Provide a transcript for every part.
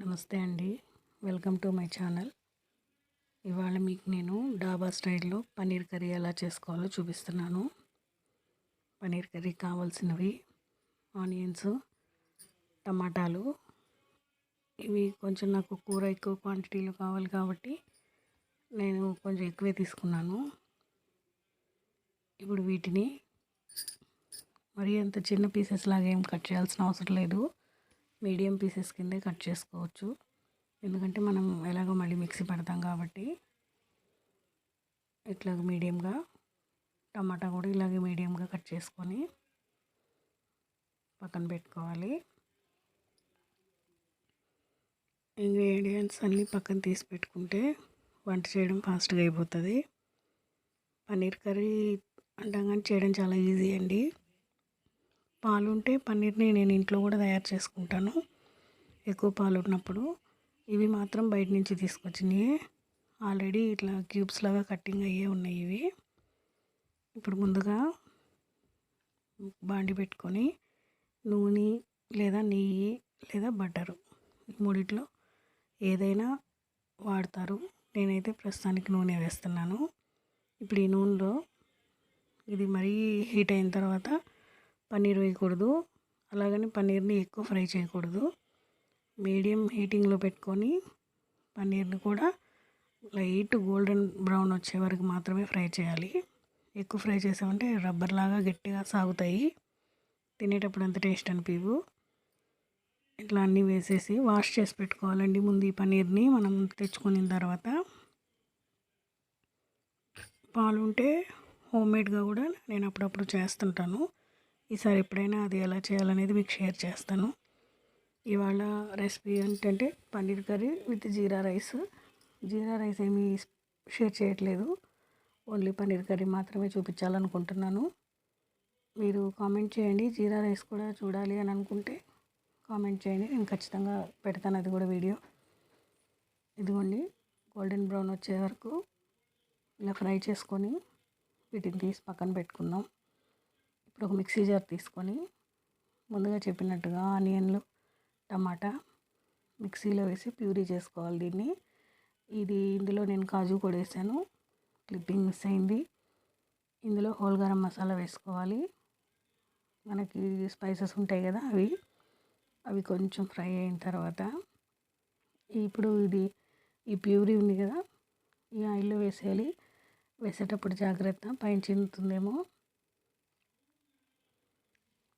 నమస్తే అండి. Welcome to my channel. ఇవాళ మీకు నేను డాబా స్టైల్లో పన్నీర్ కర్రీ ఎలా చేసుకోవాలో చూపిస్తున్నాను. పన్నీర్ కర్రీ కావాల్సినవి ఆనియన్స్ టమాటాలు. ఇవి కొంచెం నాకు కూర ఎక్కువ క్వాంటిటీలో కావాలి కాబట్టి నేను కొంచెం ఎక్కువే తీసుకున్నాను. ఇప్పుడు వీటిని మరి అంత చిన్న పీసెస్ లాగా ఏం కట్ చేయాల్సిన అవసరం లేదు. మీడియం పీసెస్ కిందే కట్ చేసుకోవచ్చు. ఎందుకంటే మనం ఎలాగో మళ్ళీ మిక్సీ పెడతాం కాబట్టి ఇట్లా మీడియంగా టమాటా కూడా ఇలాగే మీడియంగా కట్ చేసుకొని పక్కన పెట్టుకోవాలి. ఇంగ్రీడియంట్స్ అన్నీ పక్కన తీసి పెట్టుకుంటే వంట చేయడం ఫాస్ట్గా అయిపోతుంది. పన్నీర్ కర్రీ అంటాం కానీ చేయడం చాలా ఈజీ అండి. పాలు ఉంటే పన్నీర్ని నేను ఇంట్లో కూడా తయారు చేసుకుంటాను. ఎక్కువ పాలు ఉన్నప్పుడు ఇవి మాత్రం బయట నుంచి తీసుకొచ్చినాయి. ఆల్రెడీ ఇట్లా క్యూబ్స్ లాగా కట్టింగ్ అయ్యే ఉన్నాయి ఇవి. ఇప్పుడు ముందుగా బాండి పెట్టుకొని నూనె లేదా నెయ్యి లేదా బటరు మూడిట్లో ఏదైనా వాడతారు. నేనైతే ప్రస్తుతానికి నూనె వేస్తున్నాను. ఇప్పుడు ఈ నూనెలో ఇది మరీ హీట్ అయిన తర్వాత పన్నీర్ వేయకూడదు. అలాగని పన్నీర్ని ఎక్కువ ఫ్రై చేయకూడదు. మీడియం హీటింగ్లో పెట్టుకొని పన్నీర్ని కూడా లైట్ గోల్డెన్ బ్రౌన్ వచ్చే వరకు మాత్రమే ఫ్రై చేయాలి. ఎక్కువ ఫ్రై చేసామంటే రబ్బర్ లాగా గట్టిగా సాగుతాయి. తినేటప్పుడు అంత టేస్ట్ అనిపివు ఇట్లా అన్నీ వేసేసి వాష్ చేసి పెట్టుకోవాలండి ముందు ఈ పన్నీర్ని. మనం తెచ్చుకున్న తర్వాత పాలు ఉంటే హోమ్ మేడ్గా కూడా నేను అప్పుడప్పుడు చేస్తుంటాను. ఈసారి ఎప్పుడైనా అది ఎలా చేయాలనేది మీకు షేర్ చేస్తాను. ఇవాళ రెసిపీ ఏంటంటే paneer curry with jeera rice. Jeera rice ఏమీ షేర్ చేయట్లేదు. ఓన్లీ పన్నీర్ కర్రీ మాత్రమే చూపించాలనుకుంటున్నాను. మీరు కామెంట్ చేయండి జీరా రైస్ కూడా చూడాలి అని అనుకుంటే కామెంట్ చేయండి నేను ఖచ్చితంగా పెడతాను అది కూడా వీడియో. ఇదిగోండి గోల్డెన్ బ్రౌన్ వచ్చే వరకు ఇలా ఫ్రై చేసుకొని వీటిని తీసి పక్కన పెట్టుకుందాం. ఇప్పుడు ఒక మిక్సీ జార్ తీసుకొని ముందుగా చెప్పినట్టుగా ఆనియన్లు టమాటా మిక్సీలో వేసి ప్యూరీ చేసుకోవాలి దీన్ని. ఇది ఇందులో నేను కాజు కూడా వేసాను. క్లిప్పింగ్ మిస్ అయింది. ఇందులో హోల్ గరం మసాలా వేసుకోవాలి. మనకి స్పైసెస్ ఉంటాయి కదా అవి. అవి కొంచెం ఫ్రై అయిన తర్వాత ఇప్పుడు ఇది ఈ ప్యూరీ ఉంది కదా ఈ ఆయిల్లో వేసేయాలి. వేసేటప్పుడు జాగ్రత్త పైన చిందుతుందేమో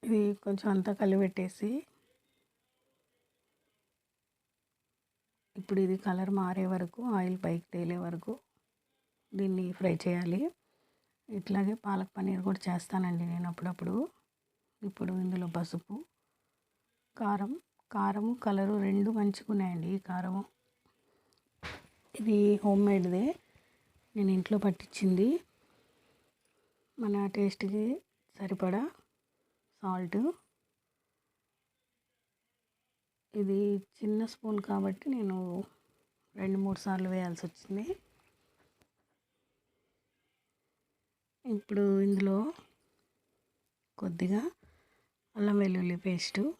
ఇది కొంచెం అంతా కలిపెట్టేసి ఇప్పుడు ఇది కలర్ మారే వరకు ఆయిల్ పైకి తేలే వరకు దీన్ని ఫ్రై చేయాలి. ఇట్లాగే పాలక్ పన్నీర్ కూడా చేస్తానండి నేను అప్పుడప్పుడు. ఇప్పుడు ఇందులో పసుపు కారం కారము కలరు రెండు మంచిగున్నాయండి ఈ కారము. ఇది హోమ్ మేడ్దే. నేను ఇంట్లో పట్టించింది. మన టేస్ట్కి సరిపడా సాల్ట్. ఇది చిన్న స్పూన్ కాబట్టి నేను రెండు మూడు సార్లు వేయాల్సి వచ్చింది. ఇప్పుడు ఇందులో కొద్దిగా అల్లం వెల్లుల్లి పేస్టు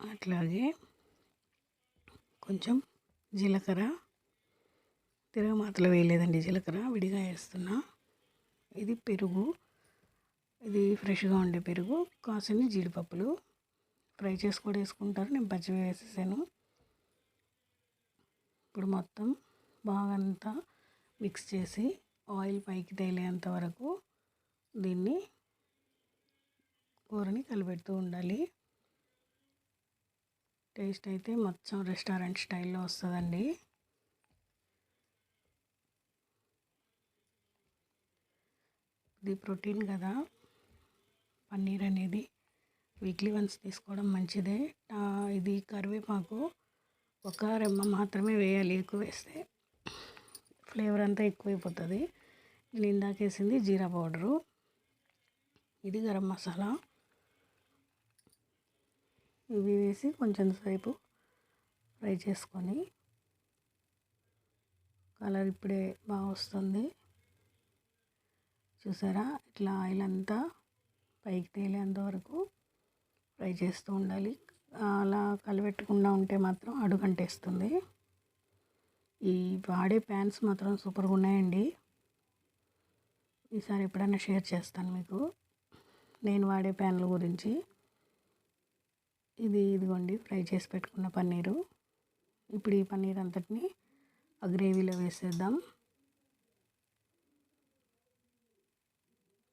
అట్లాగే కొంచెం జీలకర్ర. తిరగమాతలో వేయలేదండి జీలకర్ర విడిగా వేస్తున్నా. ఇది పెరుగు. ఇది ఫ్రెష్గా ఉండే పెరుగు కాసిన జీడిపప్పులు. ఫ్రై చేసి కూడా వేసుకుంటారు. నేను పచ్చివి వేసేసాను. ఇప్పుడు మొత్తం బాగా అంతా మిక్స్ చేసి ఆయిల్ పైకి తేలేంత వరకు దీన్ని కూరని కలిపెడుతూ ఉండాలి. టేస్ట్ అయితే మొత్తం రెస్టారెంట్ స్టైల్లో వస్తుందండి. ఇది ప్రోటీన్ కదా. పన్నీర్ అనేది వీక్లీ వన్స్ తీసుకోవడం మంచిదే. ఇది కరివేపాకు ఒక రెమ్మ మాత్రమే వేయాలి ఎక్కువ వేస్తే. ఫ్లేవర్ అంతా ఎక్కువైపోతుంది. నేను ఇందాక వేసింది జీరా పౌడరు. ఇది గరం మసాలా. ఇవి వేసి కొంచెం సేపు ఫ్రై చేసుకొని కలర్ ఇప్పుడే బాగా వస్తుంది. చూసారా? ఇట్లా ఆయిల్ అంతా పైకి తేలేంత వరకు ఫ్రై చేస్తూ ఉండాలి. అలా కలిపెట్టకుండా ఉంటే మాత్రం అడుగంటేస్తుంది. ఈ వాడే ప్యాన్స్ మాత్రం సూపర్గా ఉన్నాయండి. ఈసారి ఎప్పుడైనా షేర్ చేస్తాను మీకు. నేను వాడే ప్యాన్ల గురించి. ఇది ఇదిగోండి ఫ్రై చేసి పెట్టుకున్న పన్నీరు. ఇప్పుడు ఈ పన్నీర్ అంతటిని ఆ గ్రేవీలో వేసేద్దాం.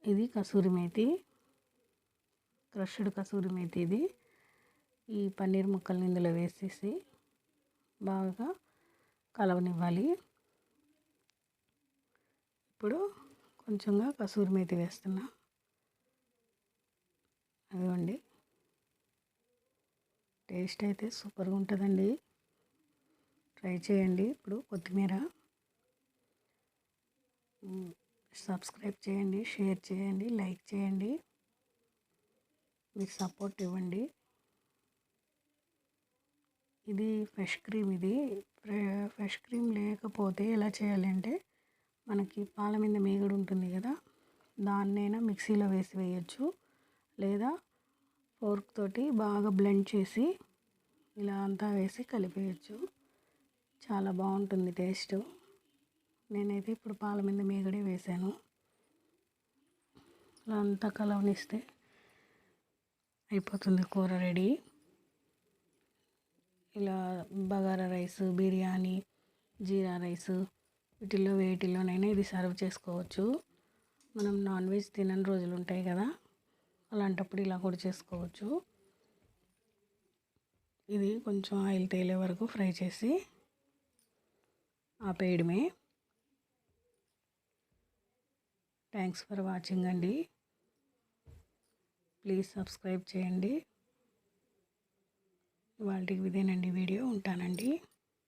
ఇది కసూరి మేతి. క్రష్డ్ కసూరి మేతి ఇది ఈ పన్నీర్ ముక్కల్ని ఇందులో వేసేసి బాగా కలవనివ్వాలి. ఇప్పుడు కొంచెంగా కసూరి మేతి వేస్తున్నా. అదిగోండి. టేస్ట్ అయితే సూపర్గా ఉంటుందండి. ట్రై చేయండి ఇప్పుడు కొత్తిమీర. సబ్స్క్రైబ్ చేయండి షేర్ చేయండి లైక్ చేయండి. మీకు సపోర్ట్ ఇవ్వండి. ఇది ఫ్రెష్ క్రీమ్ ఇది. ఫ్రెష్ క్రీమ్ లేకపోతే ఎలా చేయాలి అంటే మనకి పాల మీద మేగడు ఉంటుంది కదా దాన్నైనా మిక్సీలో వేసి వేయచ్చు. లేదా ఫోర్క్ తోటి బాగా బ్లెండ్ చేసి ఇలా అంతా వేసి కలిపేయచ్చు. చాలా బాగుంటుంది టేస్ట్ నేనైతే ఇప్పుడు పాల మీద మేగడే వేసాను. అలా అంతా కలవనిస్తే అయిపోతుంది కూర రెడీ. ఇలా బగారా రైస్ బిర్యానీ జీరా రైస్ వీటిల్లో వేటిలోనైనా ఇది సర్వ్ చేసుకోవచ్చు. మనం నాన్ వెజ్ తినని రోజులు ఉంటాయి కదా అలాంటప్పుడు ఇలా కూడా చేసుకోవచ్చు. ఇది కొంచెం ఆయిల్ తేలే వరకు ఫ్రై చేసి ఆపేయడమే. థ్యాంక్స్ ఫర్ వాచింగ్ అండి. ప్లీజ్ సబ్స్క్రైబ్ చేయండి. వాళ్ళకి ఇదేనండి వీడియో. ఉంటానండి.